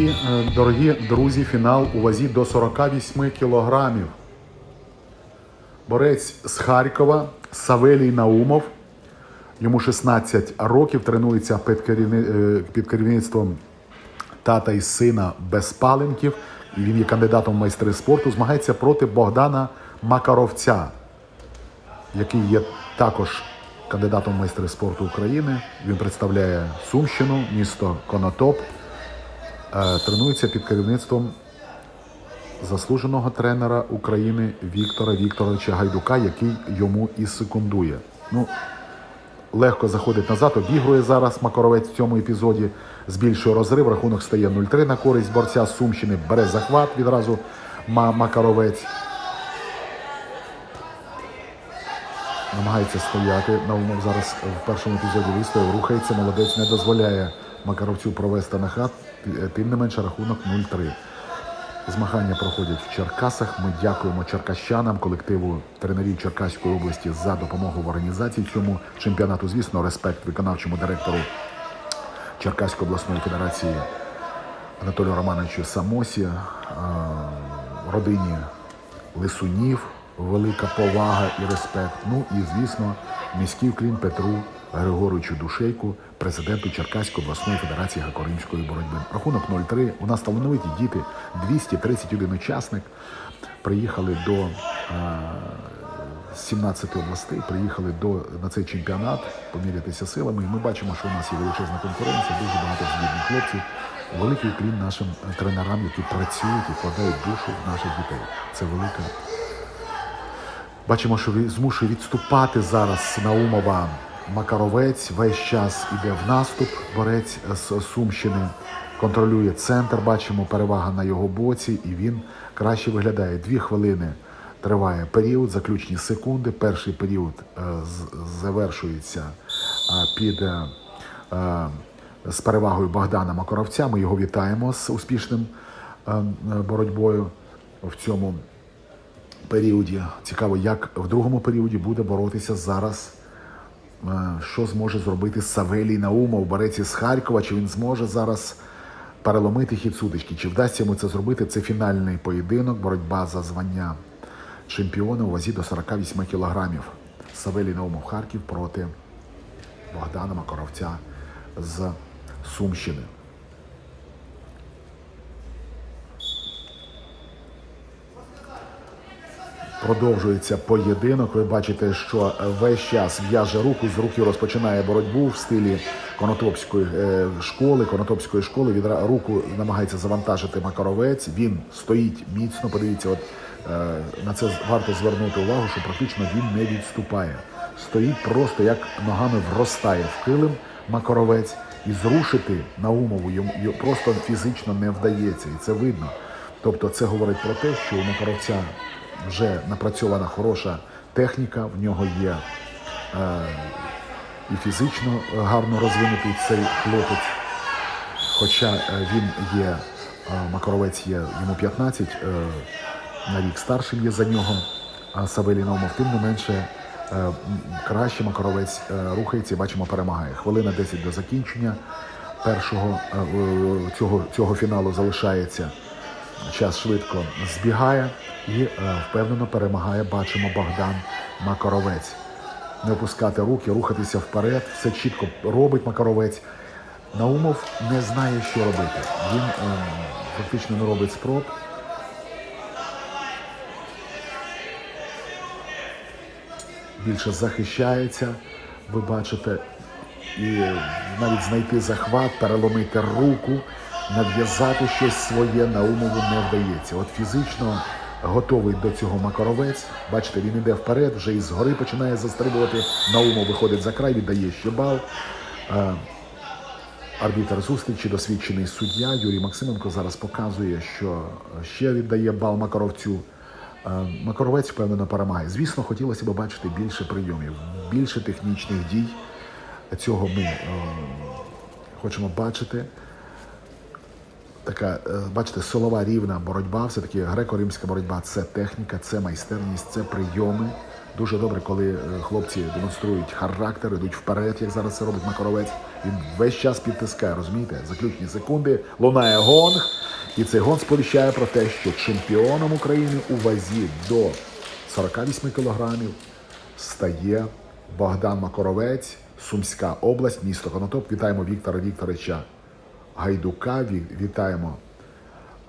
І, е, дорогі друзі, фінал у вазі до 48 кілограмів. Борець з Харкова Савелій Наумов. Йому 16 років, тренується е, під керівництвом тата і сина Безпаленків. Він є кандидатом в майстри спорту. Змагається проти Богдана Макаровця, який є також кандидатом в майстри спорту України. Він представляє Сумщину, місто Конотоп. Е, Тренується під керівництвом заслуженого тренера України Віктора Вікторовича Гайдука, який йому і секундує. Ну, легко заходить назад, обігрує зараз Макаровець в цьому епізоді, збільшує розрив, рахунок стає 0-3 на користь борця з Сумщини, бере захват відразу Макаровець. Намагається стояти. Наумов зараз в першому епізоді вистояв, рухається, молодець не дозволяє Макаровцю провести на хат, тим не менше рахунок 0-3. Змагання проходять в Черкасах. Ми дякуємо черкащанам, колективу тренерів Черкаської області за допомогу в організації цьому чемпіонату. Звісно, респект виконавчому директору Черкаської обласної федерації Анатолію Романовичу Самосі, е, родині Лисунів, велика повага і респект. Ну і звісно, міський вклін Петру Григоровичу Душейку, президенту Черкаської обласної федерації греко-римської боротьби. Рахунок 0-3. У нас талановиті діти, 231 учасник. Приїхали до е, з 17 областей, приїхали до на цей чемпіонат помірятися силами. І ми бачимо, що у нас є величезна конкуренція, дуже багато здібних хлопців. Великий уклін нашим е, тренерам, які працюють і вкладають душу в наших дітей. Це велика Бачимо, що змушує відступати зараз Наумова Макаровець. Весь час іде в наступ. Борець з Сумщини контролює центр. Бачимо перевага на його боці, і він краще виглядає. Дві хвилини триває період, заключні секунди. Перший період е, завершується е, під е, з перевагою Богдана Макаровця. Ми його вітаємо з успішним боротьбою в цьому періоді. Цікаво, як в другому періоді буде боротися зараз. Що зможе зробити Савелій Наумов, борець із Харкова? Чи він зможе зараз переломити хід сутички? Чи вдасться йому це зробити? Це фінальний поєдинок, боротьба за звання чемпіона у вазі до 48 кілограмів. Савелій Наумов Харків проти Богдана Макаровця з Сумщини. Продовжується поєдинок. Ви бачите, що весь час в'яже руку, з руки розпочинає боротьбу в стилі конотопської е, школи. Конотопської школи від руку намагається завантажити Макаровець. Він стоїть міцно. Подивіться, от е, на це варто звернути увагу, що практично він не відступає. Стоїть просто як ногами вростає в килим Макаровець, і зрушити Наумову йому просто фізично не вдається, і це видно. Тобто, це говорить про те, що у Макаровця вже напрацьована хороша техніка, в нього є е, і фізично гарно розвинутий цей хлопець. Хоча е, він є, е, Макаровець є йому 15, е, на рік старшим є за нього, а Савелій Наумов, тим не менше е, краще Макаровець е, рухається бачимо, перемагає. Хвилина 10 до закінчення першого е, цього, цього фіналу залишається. Час швидко збігає і е, впевнено перемагає. Бачимо Богдан Макаровець. Не опускати руки, рухатися вперед. Все чітко робить Макаровець. Наумов не знає, що робити. Він е, фактично не робить спроб. Більше захищається, ви бачите, і навіть знайти захват, переломити руку, нав'язати щось своє Наумову не вдається. От фізично готовий до цього Макаровець. Бачите, він іде вперед, вже із гори починає застрибувати. Наумов виходить за край, віддає ще бал. Е, Арбітр зустрічі, досвідчений суддя Юрій Максименко зараз показує, що ще віддає бал Макаровцю. Е, Макаровець впевнено перемагає. Звісно, хотілося б бачити більше прийомів, більше технічних дій. Цього ми е, хочемо бачити. Така, е, бачите, силова рівна боротьба, все-таки греко-римська боротьба це техніка, це майстерність, це прийоми. Дуже добре, коли е, хлопці демонструють характер, йдуть вперед, як зараз це робить Макаровець. Він весь час підтискає, розумієте? Заключні секунди. Лунає гонг. І цей гонг сповіщає про те, що чемпіоном України у вазі до 48 кілограмів стає Богдан Макоровець, Сумська область, місто Конотоп. Вітаємо Віктора Вікторовича Гайдука. Вітаємо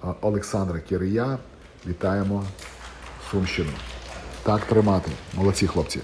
е, Олександра Кирия. Вітаємо Сумщину. Так тримати. Молодці хлопці.